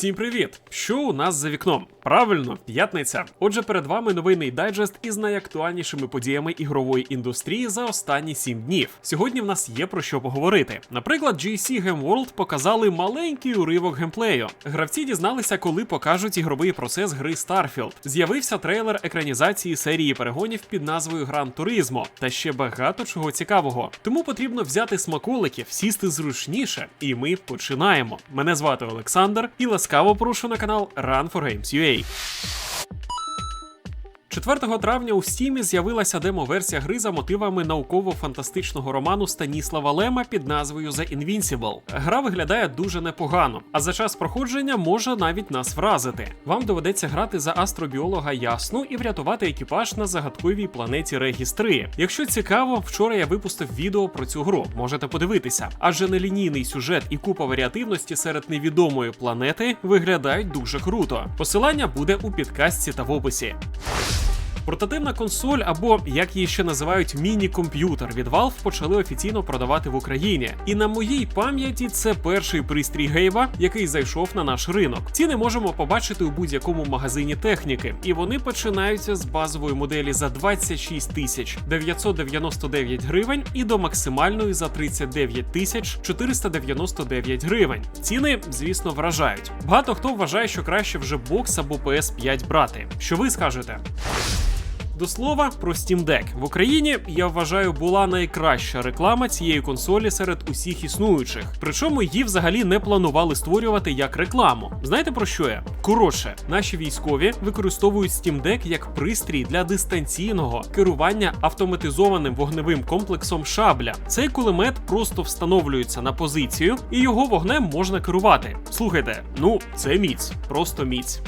Всім привіт! Що у нас за вікном? Правильно, п'ятниця. Отже, перед вами новинний дайджест із найактуальнішими подіями ігрової індустрії за останні 7 днів. Сьогодні в нас є про що поговорити. Наприклад, GSC Game World показали маленький уривок геймплею. Гравці дізналися, коли покажуть ігровий процес гри Starfield. З'явився трейлер екранізації серії перегонів під назвою Гран Туризмо та ще багато чого цікавого. Тому потрібно взяти смаколиків, сісти зручніше, і ми починаємо. Мене звати Олександр і ласкаво прошу на канал Run for Games UA. 4 травня у Стімі з'явилася демо-версія гри за мотивами науково-фантастичного роману Станіслава Лема під назвою The Invincible. Гра виглядає дуже непогано, а за час проходження може навіть нас вразити. Вам доведеться грати за астробіолога Ясну і врятувати екіпаж на загадковій планеті Регіс 3. Якщо цікаво, вчора я випустив відео про цю гру. Можете подивитися, адже нелінійний сюжет і купа варіативності серед невідомої планети виглядають дуже круто. Посилання буде у підкастці та в описі. Портативна консоль, або як її ще називають міні-комп'ютер від Valve, почали офіційно продавати в Україні. І на моїй пам'яті це перший пристрій Гейва, який зайшов на наш ринок. Ціни можемо побачити у будь-якому магазині техніки, і вони починаються з базової моделі за 26 тисяч 999 гривень і до максимальної за 39 тисяч 499 гривень. Ціни, звісно, вражають. Багато хто вважає, що краще вже бокс або PS5 брати. Що ви скажете? До слова про Steam Deck. в Україні я вважаю була найкраща реклама цієї консолі серед усіх існуючих. Причому її взагалі не планували створювати як рекламу. Знаєте про що я? Коротше, наші військові використовують Steam Deck як пристрій для дистанційного керування автоматизованим вогневим комплексом шабля. Цей кулемет просто встановлюється на позицію, і його вогнем можна керувати. Слухайте, ну це міць, просто міць.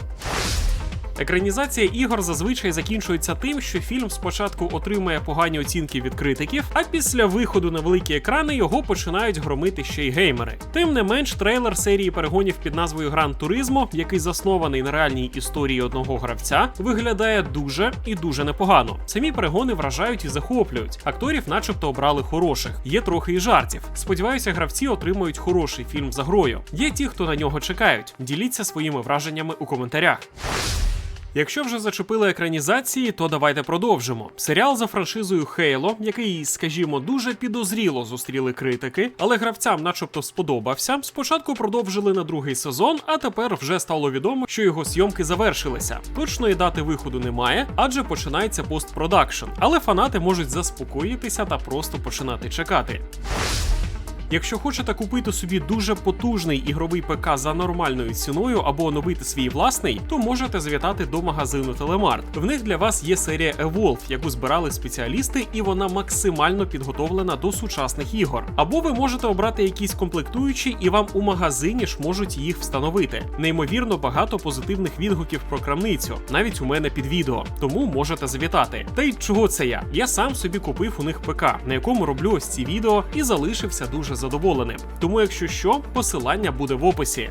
Екранізація ігор зазвичай закінчується тим, що фільм спочатку отримує погані оцінки від критиків, а після виходу на великі екрани його починають громити ще й геймери. Тим не менш, трейлер серії перегонів під назвою Гран Туризмо, який заснований на реальній історії одного гравця, виглядає дуже і дуже непогано. Самі перегони вражають і захоплюють. Акторів, начебто, обрали хороших. Є трохи і жартів. Сподіваюся, гравці отримають хороший фільм за грою. Є ті, хто на нього чекають. Діліться своїми враженнями у коментарях. Якщо вже зачепили екранізації, то давайте продовжимо. Серіал за франшизою Хейло, який, скажімо, дуже підозріло зустріли критики, але гравцям, начебто, сподобався. Спочатку продовжили на другий сезон, а тепер вже стало відомо, що його зйомки завершилися. Точної дати виходу немає, адже починається постпродакшн. Але фанати можуть заспокоїтися та просто починати чекати. Якщо хочете купити собі дуже потужний ігровий ПК за нормальною ціною або оновити свій власний, то можете завітати до магазину Телемарт. В них для вас є серія Evolve, яку збирали спеціалісти, і вона максимально підготовлена до сучасних ігор. Або ви можете обрати якісь комплектуючі, і вам у магазині ж можуть їх встановити. Неймовірно багато позитивних відгуків про крамницю, навіть у мене під відео. Тому можете завітати. Та й чого це я? Я сам собі купив у них ПК, на якому роблю ось ці відео, і залишився дуже задоволеним. Тому, якщо що, посилання буде в описі.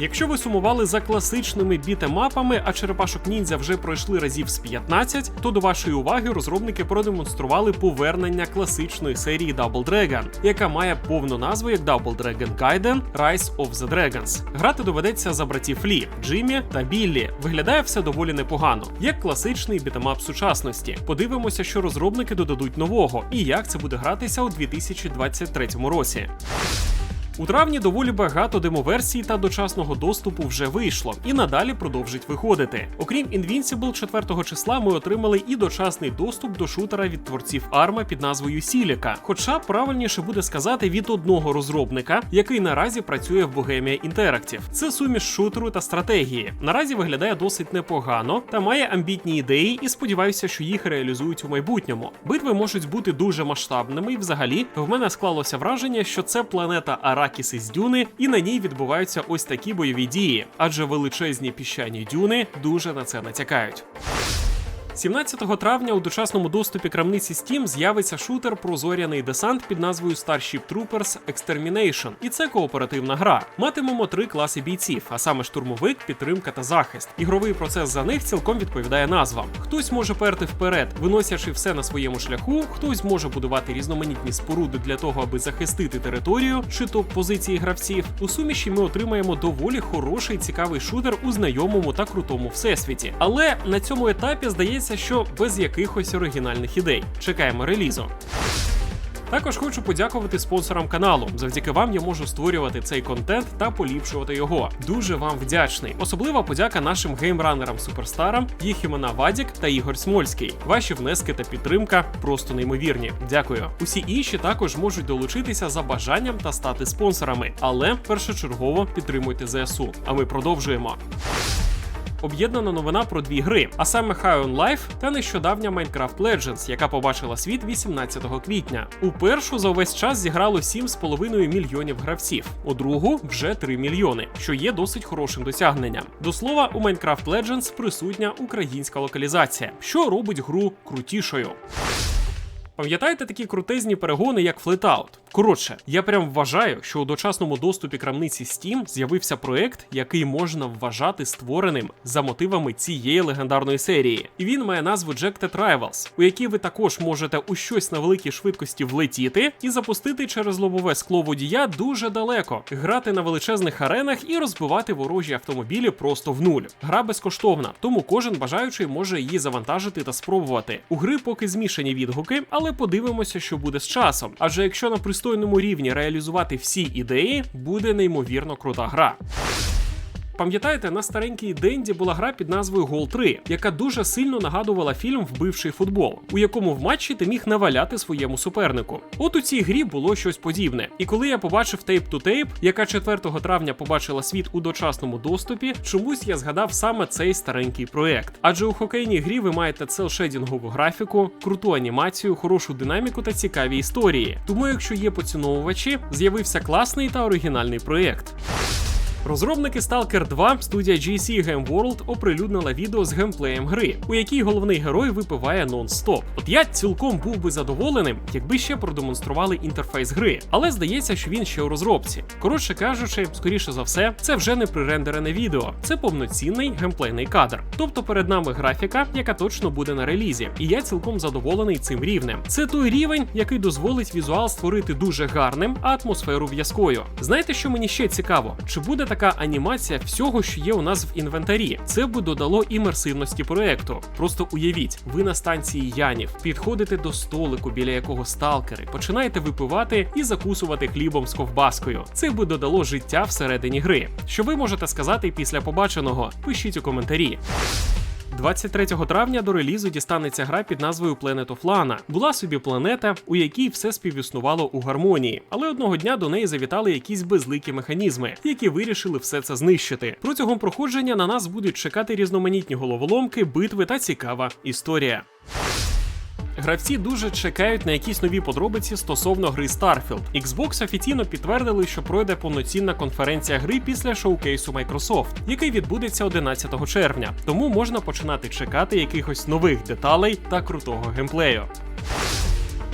Якщо ви сумували за класичними бітемапами, а черепашок ніндзя вже пройшли разів з 15, то до вашої уваги розробники продемонстрували повернення класичної серії Double Dragon, яка має повну назву як Double Dragon Gaiden Rise of the Dragons. Грати доведеться за братів Лі, Джиммі та Біллі. Виглядає все доволі непогано, як класичний бітемап сучасності. Подивимося, що розробники додадуть нового і як це буде гратися у 2023 році. У травні доволі багато демоверсій та дочасного доступу вже вийшло і надалі продовжить виходити. Окрім Invincible, 4 числа ми отримали і дочасний доступ до шутера від творців Арма під назвою Сіліка. Хоча правильніше буде сказати від одного розробника, який наразі працює в Bohemia Interactive. Це суміш шутеру та стратегії. Наразі виглядає досить непогано та має амбітні ідеї, і сподіваюся, що їх реалізують у майбутньому. Битви можуть бути дуже масштабними, і взагалі в мене склалося враження, що це планета Арак. Аракіс із дюни, і на ній відбуваються ось такі бойові дії, адже величезні піщані дюни дуже на це натякають. 17 травня у дочасному доступі крамниці Steam з'явиться шутер про зоряний десант під назвою Starship Troopers Extermination. І це кооперативна гра. Матимемо три класи бійців, а саме штурмовик, підтримка та захист. Ігровий процес за них цілком відповідає назвам. Хтось може перти вперед, виносячи все на своєму шляху, хтось може будувати різноманітні споруди для того, аби захистити територію чи топ позиції гравців. У суміші ми отримаємо доволі хороший цікавий шутер у знайомому та крутому всесвіті. Але на цьому етапі здається, що без якихось оригінальних ідей. Чекаємо релізу. Також хочу подякувати спонсорам каналу. Завдяки вам я можу створювати цей контент та поліпшувати його. Дуже вам вдячний. Особлива подяка нашим геймранерам суперстарам, їх імена Вадік та Ігор Смольський. Ваші внески та підтримка просто неймовірні. Дякую. Усі інші також можуть долучитися за бажанням та стати спонсорами, але першочергово підтримуйте ЗСУ. А ми продовжуємо об'єднана новина про дві гри, а саме High on Life та нещодавня Minecraft Legends, яка побачила світ 18 квітня. У першу за увесь час зіграло 7,5 мільйонів гравців, у другу вже 3 мільйони, що є досить хорошим досягненням. До слова, у Minecraft Legends присутня українська локалізація, що робить гру крутішою. Пам'ятаєте такі крутезні перегони, як Flatout? Коротше, я прям вважаю, що у дочасному доступі крамниці Steam з'явився проект, який можна вважати створеним за мотивами цієї легендарної серії. І він має назву Jacked Rivals, у якій ви також можете у щось на великій швидкості влетіти і запустити через лобове скло водія дуже далеко, грати на величезних аренах і розбивати ворожі автомобілі просто в нуль. Гра безкоштовна, тому кожен бажаючий може її завантажити та спробувати. У гри поки змішані відгуки, але подивимося, що буде з часом. Адже якщо на пристойному рівні реалізувати всі ідеї, буде неймовірно крута гра. Пам'ятаєте, на старенькій Денді була гра під назвою Гол 3, яка дуже сильно нагадувала фільм Вбивший футбол, у якому в матчі ти міг наваляти своєму супернику. От у цій грі було щось подібне. І коли я побачив Tape, яка 4 травня побачила світ у дочасному доступі, чомусь я згадав саме цей старенький проект. Адже у хокейній грі ви маєте целшедінгову графіку, круту анімацію, хорошу динаміку та цікаві історії. Тому, якщо є поціновувачі, з'явився класний та оригінальний проект. Розробники Stalker 2 студія GC Game World оприлюднила відео з геймплеєм гри, у якій головний герой випиває нон-стоп. От я цілком був би задоволеним, якби ще продемонстрували інтерфейс гри, але здається, що він ще у розробці. Коротше кажучи, скоріше за все, це вже не прирендерене відео, це повноцінний геймплейний кадр. Тобто перед нами графіка, яка точно буде на релізі, і я цілком задоволений цим рівнем. Це той рівень, який дозволить візуал створити дуже гарним, а атмосферу в'язкою. Знаєте, що мені ще цікаво? Чи буде така анімація всього, що є у нас в інвентарі. Це би додало імерсивності проекту. Просто уявіть, ви на станції Янів підходите до столику, біля якого сталкери, починаєте випивати і закусувати хлібом з ковбаскою. Це би додало життя всередині гри. Що ви можете сказати після побаченого? Пишіть у коментарі. 23 травня до релізу дістанеться гра під назвою Planet of Lana. Була собі планета, у якій все співіснувало у гармонії, але одного дня до неї завітали якісь безликі механізми, які вирішили все це знищити. Протягом проходження на нас будуть чекати різноманітні головоломки, битви та цікава історія. Гравці дуже чекають на якісь нові подробиці стосовно гри Starfield. Xbox офіційно підтвердили, що пройде повноцінна конференція гри після шоукейсу Microsoft, який відбудеться 11 червня. Тому можна починати чекати якихось нових деталей та крутого геймплею.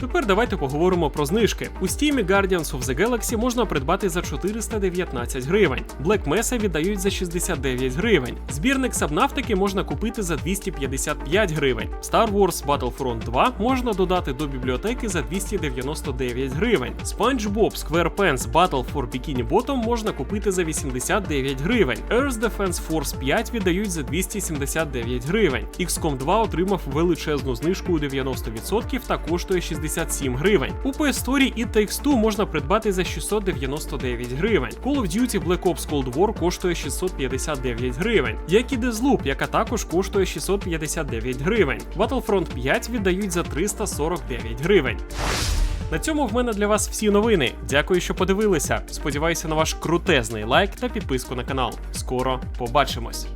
Тепер давайте поговоримо про знижки. У Steam Guardians of the Galaxy можна придбати за 419 гривень. Black Mesa віддають за 69 гривень. Збірник Сабнафтики можна купити за 255 гривень. Star Wars Battlefront 2 можна додати до бібліотеки за 299 гривень. SpongeBob SquarePants Battle for Bikini Bottom можна купити за 89 гривень. Earth Defense Force 5 віддають за 279 гривень. XCOM 2 отримав величезну знижку у 90% та коштує 60 67 гривень. У PS Store і Takes-Two можна придбати за 699 гривень. Call of Duty Black Ops Cold War коштує 659 гривень, як і Deathloop, яка також коштує 659 гривень. Battlefront 5 віддають за 349 гривень. На цьому в мене для вас всі новини. Дякую, що подивилися. Сподіваюся на ваш крутезний лайк та підписку на канал. Скоро побачимось.